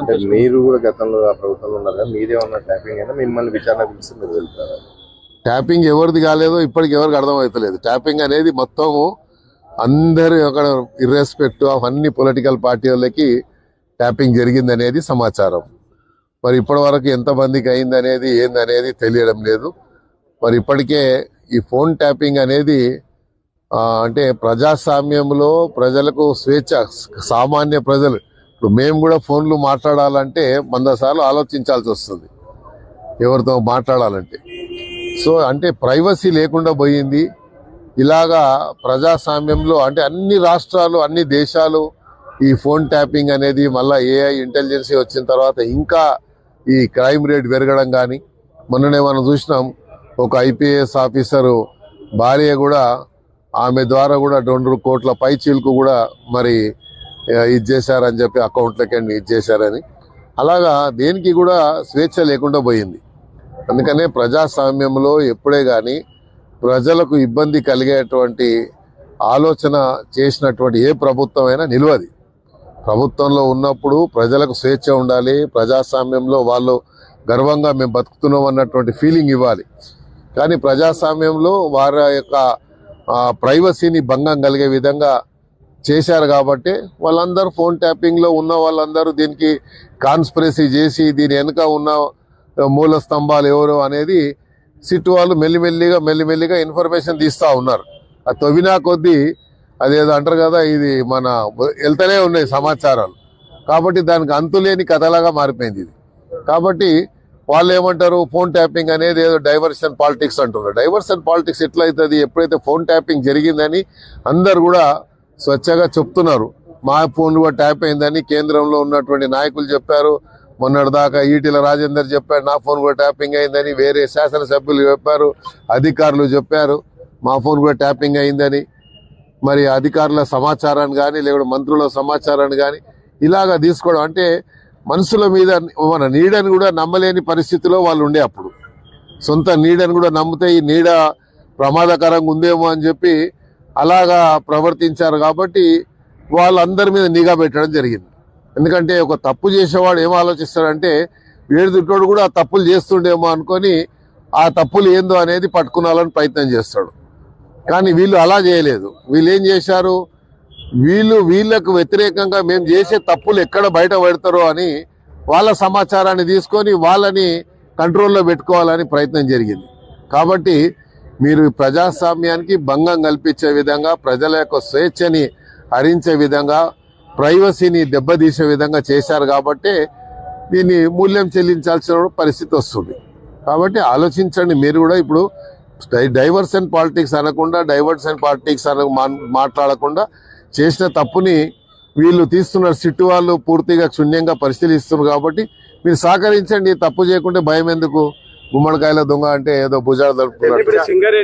అంటే మీరు కూడా గతంలో ఆ ప్రభుత్వంలో ఉన్నారు? కదా మీరేమన్నా ట్యాపింగ్ అయినా మిమ్మల్ని విచారణ పిలిస్తే మీరు వెళ్తారా? ట్యాపింగ్ ఎవరిది కాలేదో ఇప్పటికి ఎవరికి అర్థమవుతలేదు. ట్యాపింగ్ అనేది మొత్తము అందరి అక్కడ ఇర్రెస్పెక్ట్ ఆఫ్ అన్ని పొలిటికల్ పార్టీ వాళ్ళకి ట్యాపింగ్ జరిగింది అనేది సమాచారం. మరి ఇప్పటి వరకు ఎంతమందికి అయింది అనేది ఏంది అనేది తెలియడం లేదు. మరి ఇప్పటికే ఈ ఫోన్ ట్యాపింగ్ అనేది అంటే ప్రజాస్వామ్యంలో ప్రజలకు స్వేచ్ఛ సామాన్య ప్రజలు ఇప్పుడు మేము కూడా ఫోన్లు మాట్లాడాలంటే వంద సార్లు ఆలోచించాల్సి వస్తుంది. ఎవరితో మాట్లాడాలంటే. సో అంటే ప్రైవసీ లేకుండా పోయింది. ఇలాగా ప్రజాస్వామ్యంలో అంటే అన్ని రాష్ట్రాలు అన్ని దేశాలు ఈ ఫోన్ ట్యాపింగ్ అనేది మళ్ళీ ఏఐ ఇంటెలిజెన్సీ వచ్చిన తర్వాత ఇంకా ఈ క్రైమ్ రేట్ పెరగడం కానీ మొన్ననే మనం చూసినాం ఒక ఐపీఎస్ ఆఫీసరు భార్య కూడా ఆమె ద్వారా కూడా రెండు కోట్ల పై చీలకు కూడా మరి ఇది చేశారని చెప్పి అకౌంట్లకి ఇది చేశారని. అలాగా దేనికి కూడా స్వేచ్ఛ లేకుండా పోయింది. అందుకనే ప్రజాస్వామ్యంలో ఎప్పుడే కానీ ప్రజలకు ఇబ్బంది కలిగేటువంటి ఆలోచన చేసినటువంటి ఏ ప్రభుత్వం అయినా నిలవది. ప్రభుత్వంలో ఉన్నప్పుడు ప్రజలకు స్వేచ్ఛ ఉండాలి ప్రజాస్వామ్యంలో వాళ్ళు గర్వంగా మేము బతుకుతున్నాం అన్నటువంటి ఫీలింగ్ ఇవ్వాలి. కానీ ప్రజాస్వామ్యంలో వారి యొక్క ప్రైవసీని భంగం కలిగే విధంగా చేశారు కాబట్టి వాళ్ళందరూ ఫోన్ ట్యాపింగ్లో ఉన్న వాళ్ళందరూ దీనికి కాన్స్పిరసీ చేసి దీని వెనుక ఉన్న మూల స్తంభాలు ఎవరు అనేది సిట్ వాళ్ళు మెల్లిమెల్లిగా మెల్లిమెల్లిగా ఇన్ఫర్మేషన్ తీస్తూ ఉన్నారు. ఆ తవ్వినా కొద్దీ అదేదో అంటారు కదా ఇది మన వెళ్తూనే ఉన్నాయి సమాచారాలు. కాబట్టి దానికి అంతులేని కథలాగా మారిపోయింది ఇది. కాబట్టి వాళ్ళు ఏమంటారు ఫోన్ ట్యాపింగ్ అనేది ఏదో డైవర్షన్ పాలిటిక్స్ అంటున్నారు. డైవర్షన్ పాలిటిక్స్ ఎట్లయితుంది ఎప్పుడైతే ఫోన్ ట్యాపింగ్ జరిగిందని అందరు కూడా స్వచ్ఛగా చెప్తున్నారు. మా ఫోన్ కూడా ట్యాప్ అయిందని కేంద్రంలో ఉన్నటువంటి నాయకులు చెప్పారు. మొన్నటిదాకా ఈటీల రాజేందర్ చెప్పాడు నా ఫోన్ కూడా ట్యాపింగ్ అయిందని వేరే శాసనసభ్యులు చెప్పారు అధికారులు చెప్పారు మా ఫోన్ కూడా ట్యాపింగ్ అయిందని. మరి అధికారుల సమాచారాన్ని కానీ లేకుంటే మంత్రుల సమాచారాన్ని కానీ ఇలాగా తీసుకోవడం అంటే మనుషుల మీద మన నీడని కూడా నమ్మలేని పరిస్థితిలో వాళ్ళు ఉండే అప్పుడు. సొంత నీడని కూడా నమ్మితే ఈ నీడ ప్రమాదకరంగా ఉందేమో అని చెప్పి అలాగా ప్రవర్తించారు కాబట్టి వాళ్ళందరి మీద నిఘా పెట్టడం జరిగింది. ఎందుకంటే ఒక తప్పు చేసేవాడు ఏం ఆలోచిస్తాడంటే వేడుదుట్టోడు కూడా ఆ తప్పులు చేస్తుండేమో అనుకొని ఆ తప్పులు ఏందో అనేది పట్టుకునాలని ప్రయత్నం చేస్తాడు. కానీ వీళ్ళు అలా చేయలేదు. వీళ్ళు ఏం చేశారు? వీళ్ళు వీళ్ళకు వ్యతిరేకంగా మేము చేసే తప్పులు ఎక్కడ బయట పెడతారో అని వాళ్ళ సమాచారాన్ని తీసుకొని వాళ్ళని కంట్రోల్లో పెట్టుకోవాలని ప్రయత్నం జరిగింది. కాబట్టి మీరు ప్రజాస్వామ్యానికి భంగం కల్పించే విధంగా ప్రజల యొక్క స్వేచ్ఛని హరించే విధంగా ప్రైవసీని దెబ్బతీసే విధంగా చేశారు కాబట్టి దీన్ని మూల్యం చెల్లించాల్సిన పరిస్థితి వస్తుంది. కాబట్టి ఆలోచించండి మీరు కూడా ఇప్పుడు డై- పాలిటిక్స్ అనకుండా డైవర్సన్ పాలిటిక్స్ అన మాట్లాడకుండా చేసిన తప్పుని వీళ్ళు తీస్తున్నారు. సిట్టు వాళ్ళు పూర్తిగా శూన్యంగా పరిశీలిస్తున్నారు కాబట్టి మీరు సహకరించండి తప్పు చేయకుంటే భయం ఎందుకు? గుమ్మడికాయల దొంగ అంటే ఏదో భుజాలు సింగరేణి